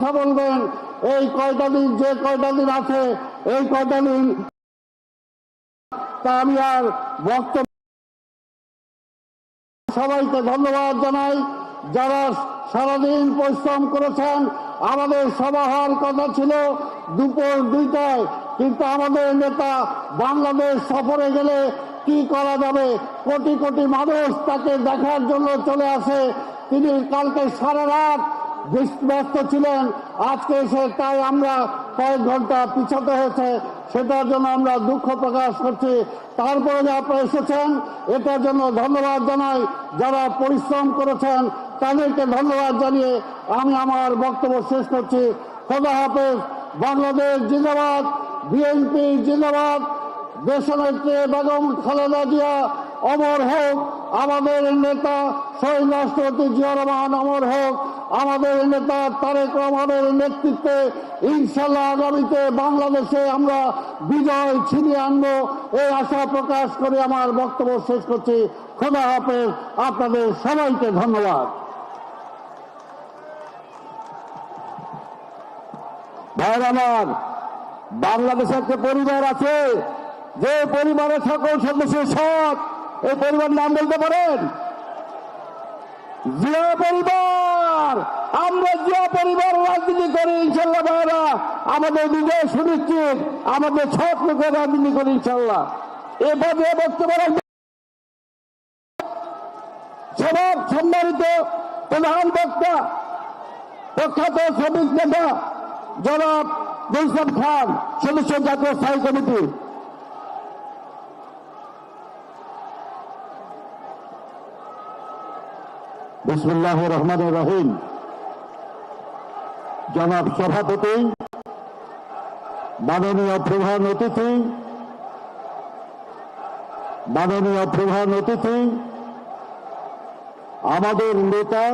কথা বলবেন। এই কয়টা দিন, যে কয়টা দিন আছে, এই কয়টা দিন। তা আমি আর বক্তব্য সবাইকে ধন্যবাদ জানাই। যারা সারাদিন পরিশ্রম করেছেন, আমাদের সভা হওয়ার কথা ছিল দুপুর দুইটায়। কিন্তু আমাদের নেতা বাংলাদেশ সফরে গেলে কি করা যাবে? কোটি কোটি মানুষ তাকে দেখার জন্য চলে আসে। তিনি কালকে সারা রাত ব্যস্ত ছিলেন, আজকে এসে তাই আমরা কয়েক ঘণ্টা পিছাতে হয়েছে, সেটার জন্য আমরা দুঃখ প্রকাশ করছি। তারপরে যে আপনারা এসেছেন, এটার জন্য ধন্যবাদ জানাই। যারা পরিশ্রম করেছেন, তাদেরকে ধন্যবাদ জানিয়ে আমি আমার বক্তব্য শেষ করছি। খোদা হাফেজ, বাংলাদেশ জিন্দাবাদ, বিএনপি জিন্দাবাদ, দেশনেত্রী বেগম খালেদা জিয়া অমর হোক, আমাদের নেতা শহীদ জিয়া রহমান অমর হোক, আমাদের নেতা তারেক রহমানের নেতৃত্বে ইনশাল্লাহ আগামীতে বাংলাদেশে আমরা বিজয় ছিনিয়ে আনব। এই আশা প্রকাশ করে আমার বক্তব্য শেষ করছি। খোদা হাফেজ, আপনাদের সবাইকে ধন্যবাদ। ভাইয়ের আমার, বাংলাদেশে একটা পরিবার আছে, যে পরিবারের সকল সদস্যের সৎ এই পরিবার নাম বলতে পারেন? জিয়া পরিবার। আমরা জিয়া পরিবার রাজনীতি করি, ইনশাল্লাহ ভাইরা আমাদের বিজয় সুনিশ্চিত, আমাদের সৎ লোকের রাজনীতি করি, ইনশাল্লাহ। এভাবে বক্তব্য রাখবেন। সবার সম্মানিত প্রধান বক্তা, প্রখ্যাত শ্রমিক নেতা জনাব গুলশান খান, সদস্য জাতীয় স্থায়ী কমিটি। বিসমুল্লাহ রহমান রহিম। জনাব সভাপতি, মাননীয় প্রধান অতিথি, মাননীয় প্রধান অতিথি, আমাদের নেতা,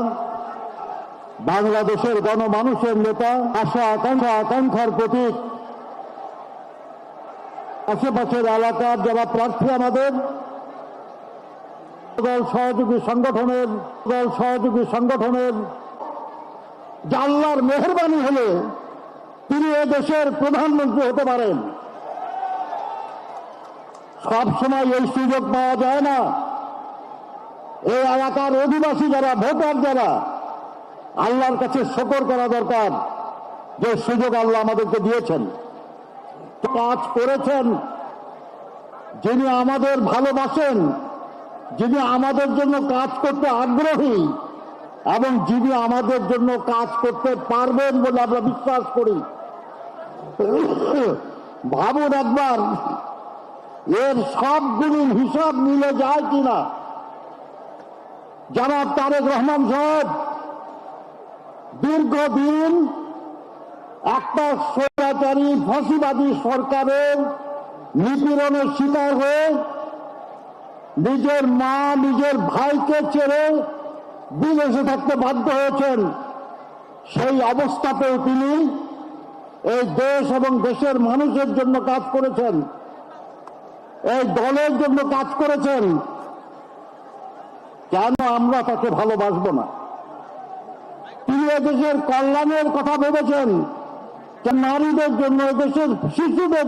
বাংলাদেশের গণমানুষের নেতা, আশা আকাঙ্ক্ষা, আকাঙ্ক্ষার প্রতীক। আশেপাশের এলাকার যারা প্রার্থী আমাদের দল সহযোগী সংগঠনের, দল সহযোগী সংগঠনের জাল্লার মেহরবানি হলে তিনি এ দেশের প্রধানমন্ত্রী হতে পারেন। সব সময় এই সুযোগ পাওয়া যায় না। এই এলাকার অধিবাসী যারা, ভোটার যারা, আল্লাহর কাছে শকর করা দরকার যে সুযোগ আল্লাহ আমাদেরকে দিয়েছেন। কাজ করেছেন যিনি আমাদের ভালোবাসেন যিনি আমাদের জন্য কাজ করতে আগ্রহী এবং যিনি আমাদের জন্য কাজ করতে পারবেন বলে আমরা বিশ্বাস করি। ভাবুন একবার, এর সবগুলির হিসাব মিলে যায় কিনা? জনাব তারেক রহমান সাহেব, দীর্ঘদিন একটা স্বৈরাচারী, ফাঁসিবাদী সরকারের নিপীড়নের শিকার হয়ে নিজের মা, নিজের ভাইকে ছেড়ে বিদেশে থাকতে বাধ্য হয়েছেন। সেই অবস্থাতেও তিনি এই দেশ এবং দেশের মানুষের জন্য কাজ করেছেন। এই দলের জন্য কাজ করেছেন। কেন আমরা তাকে ভালোবাসবো না? তিনি এদেশের কল্যাণের কথা ভেবেছেন নারীদের জন্য, এদেশের শিশুদের